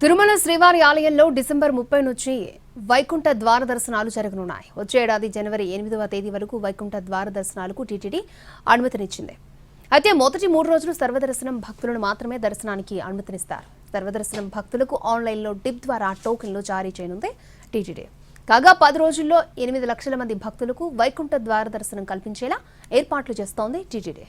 తిరుమల శ్రీవారి ఆలయంలో డిసెంబర్ ముప్పై నుంచి వైకుంఠ ద్వార దర్శనాలు జరగనున్నాయి. వచ్చే ఏడాది జనవరి ఎనిమిదవ తేదీ వరకు వైకుంఠ ద్వార దర్శనాలకు టీటీడీ అనుమతినిచ్చింది. అయితే మొదటి మూడు రోజులు సర్వదర్శనం భక్తులను మాత్రమే దర్శనానికి అనుమతినిస్తారు. సర్వదర్శనం భక్తులకు ఆన్లైన్లో డిప్ ద్వారా టోకెన్లు జారీ చేయనుంది టీటీడీ. కాగా పది రోజుల్లో ఎనిమిది లక్షల మంది భక్తులకు వైకుంఠ ద్వార దర్శనం కల్పించేలా ఏర్పాట్లు చేస్తోంది టీటీడీ.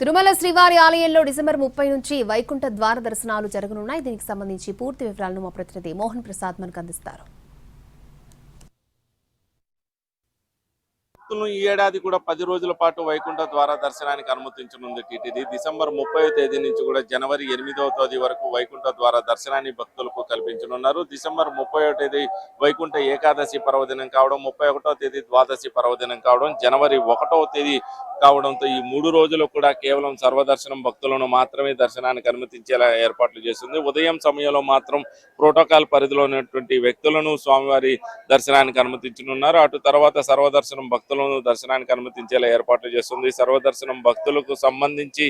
తిరుమల శ్రీవారి ఆలయంలో డిసెంబర్ ముప్పై నుంచి వైకుంఠ ద్వార దర్శనాలు జరగనున్నాయి. దీనికి సంబంధించి పూర్తి వివరాలను మా ప్రతినిధి మోహన్ ప్రసాద్ మనకు అందిస్తారు. భక్తులను ఈ ఏడాది కూడా పది రోజుల పాటు వైకుంఠ ద్వార దర్శనానికి అనుమతించనుంది టీటీడీ. డిసెంబర్ ముప్పై తేదీ నుంచి కూడా జనవరి ఎనిమిదవ తేదీ వరకు వైకుంఠ ద్వార దర్శనాన్ని భక్తులకు కల్పించనున్నారు. డిసెంబర్ ముప్పై తేదీ వైకుంఠ ఏకాదశి పర్వదినం కావడం ముప్పై ఒకటో తేదీ ద్వాదశి పర్వదినం కావడం జనవరి ఒకటవ తేదీ కావడంతో ఈ మూడు రోజులు కూడా కేవలం సర్వదర్శనం భక్తులను మాత్రమే దర్శనానికి అనుమతించేలా ఏర్పాట్లు చేస్తుంది ఉదయం సమయంలో మాత్రం ప్రోటోకాల్ పరిధిలో ఉన్నటువంటి వ్యక్తులను స్వామివారి దర్శనానికి అనుమతించనున్నారు. అటు తర్వాత సర్వదర్శనం భక్తులను దర్శనానికి అనుమతించేలా ఏర్పాట్లు చేస్తుంది. సర్వదర్శనం భక్తులకు సంబంధించి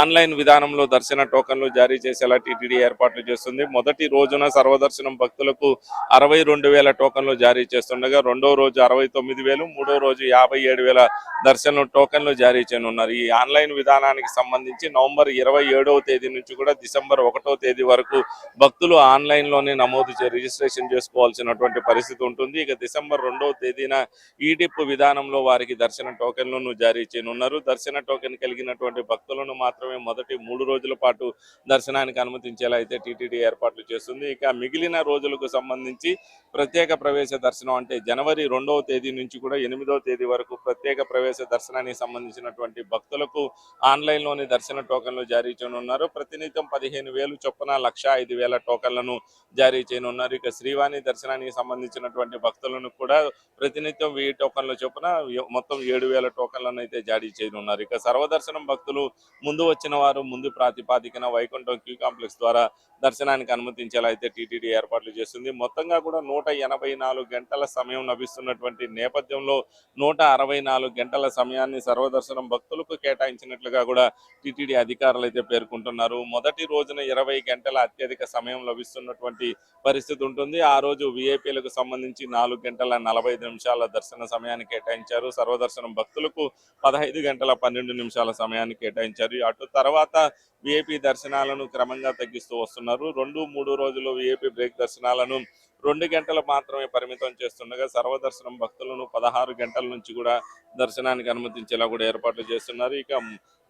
ఆన్లైన్ విధానంలో దర్శన టోకన్లు జారీ చేసేలా టీటీడీ ఏర్పాట్లు చేస్తుంది. మొదటి రోజున సర్వదర్శనం భక్తులకు అరవై రెండు వేల టోకన్లు జారీ చేస్తుండగా రెండో రోజు అరవై తొమ్మిది వేలు మూడో రోజు యాభై ఏడు వేల దర్శనం టోకన్లు జారీ చేయనున్నారు. ఈ ఆన్లైన్ విధానానికి సంబంధించి నవంబర్ ఇరవై ఏడవ తేదీ నుంచి కూడా డిసెంబర్ ఒకటో తేదీ వరకు భక్తులు ఆన్లైన్లోనే నమోదు రిజిస్ట్రేషన్ చేసుకోవాల్సినటువంటి పరిస్థితి ఉంటుంది. ఇక డిసెంబర్ రెండవ తేదీన ఈడిప్ విధానంలో వారికి దర్శన టోకెన్లను జారీ చేయనున్నారు. దర్శన టోకెన్ కలిగినటువంటి భక్తులను మాత్రమే మొదటి మూడు రోజుల పాటు దర్శనానికి అనుమతించేలా అయితే టీటీడీ ఏర్పాట్లు చేస్తుంది. ఇక మిగిలిన రోజులకు సంబంధించి ప్రత్యేక ప్రవేశ దర్శనం అంటే జనవరి రెండవ తేదీ నుంచి కూడా ఎనిమిదవ తేదీ వరకు ప్రత్యేక ప్రవేశ దర్శనానికి సంబంధించి సంబంధించినటువంటి భక్తులకు ఆన్లైన్లోని దర్శన టోకన్లు జారీ చేయనున్నారు. ప్రతినిత్యం పదిహేను వేలు చొప్పున లక్ష ఐదు వేల టోకన్లను జారీ చేయనున్నారు. ఇక శ్రీవాణి దర్శనానికి సంబంధించినటువంటి భక్తులను కూడా ప్రతినిత్యం వెయ్యి టోకన్ల చొప్పున మొత్తం ఏడు వేల టోకన్లను అయితే జారీ చేయనున్నారు. ఇక సర్వదర్శనం భక్తులు ముందు వచ్చిన వారు ముందు ప్రాతిపాదికన వైకుంఠం క్యూ కాంప్లెక్స్ ద్వారా దర్శనానికి అనుమతించేలా అయితే టీటీడీ ఏర్పాట్లు చేస్తుంది. మొత్తంగా కూడా నూట ఎనభై నాలుగు గంటల సమయం లభిస్తున్నటువంటి నేపథ్యంలో నూట అరవై నాలుగు గంటల సమయాన్ని సర్వ దర్శనం భక్తులకు కేటాయించినట్లుగా కూడా టీటీడీ అధికారులు అయితే పేర్కొంటున్నారు. మొదటి రోజున ఇరవై గంటల అత్యధిక సమయం లభిస్తున్నటువంటి పరిస్థితి ఉంటుంది. ఆ రోజు విఐపీలకు సంబంధించి నాలుగు గంటల నలభై ఐదు నిమిషాల దర్శన సమయాన్ని కేటాయించారు. సర్వదర్శనం భక్తులకు పదహైదు గంటల పన్నెండు నిమిషాల సమయాన్ని కేటాయించారు. అటు తర్వాత విఐపీ దర్శనాలను క్రమంగా తగ్గిస్తూ వస్తున్నారు. రెండు మూడు రోజులు విఐపీ బ్రేక్ దర్శనాలను రెండు గంటలు మాత్రమే పరిమితం చేస్తుండగా సర్వదర్శనం భక్తులను పదహారు గంటల నుంచి కూడా దర్శనానికి అనుమతించేలా కూడా ఏర్పాట్లు చేస్తున్నారు. ఇక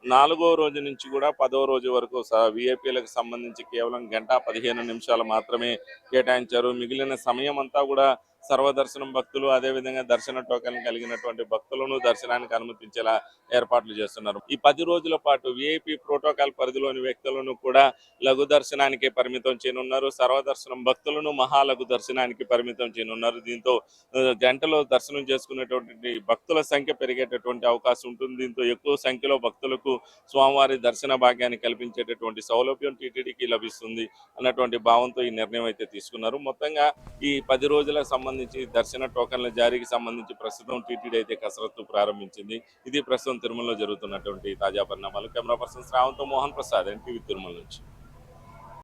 నాలుగో రోజు నుంచి కూడా పదో రోజు వరకు విఐపీలకు సంబంధించి కేవలం గంట పదిహేను నిమిషాలు మాత్రమే కేటాయించారు. మిగిలిన సమయం అంతా కూడా సర్వదర్శనం భక్తులు అదేవిధంగా దర్శన టోకెన్ కలిగినటువంటి భక్తులను దర్శనానికి అనుమతించేలా ఏర్పాట్లు చేస్తున్నారు. ఈ పది రోజుల పాటు విఐపి ప్రోటోకాల్ పరిధిలోని వ్యక్తులను కూడా లఘు దర్శనానికి పరిమితం చేయనున్నారు. సర్వదర్శనం భక్తులను మహాలఘు దర్శనానికి పరిమితం చేయనున్నారు. దీంతో గంటలో దర్శనం చేసుకునేటువంటి భక్తుల సంఖ్య పెరిగేటటువంటి అవకాశం ఉంటుంది. దీంతో ఎక్కువ సంఖ్యలో భక్తులకు స్వామివారి దర్శన భాగ్యాన్ని కల్పించేటటువంటి సౌలభ్యం టీటీడీకి లభిస్తుంది అన్నటువంటి భావంతో ఈ నిర్ణయం అయితే తీసుకున్నారు. మొత్తంగా ఈ పది రోజులకు సంబంధించి దర్శన టోకన్ల జారీకి సంబంధించి ప్రస్తుతం టీటీడీ అయితే కసరత్తు ప్రారంభించింది. ఇది ప్రస్తుతం తిరుమలలో జరుగుతున్నటువంటి తాజా పరిణామాలు. కెమెరా పర్సన్ శ్రావంతో మోహన్ ప్రసాద్ ఎన్టీవీ తిరుమల నుంచి.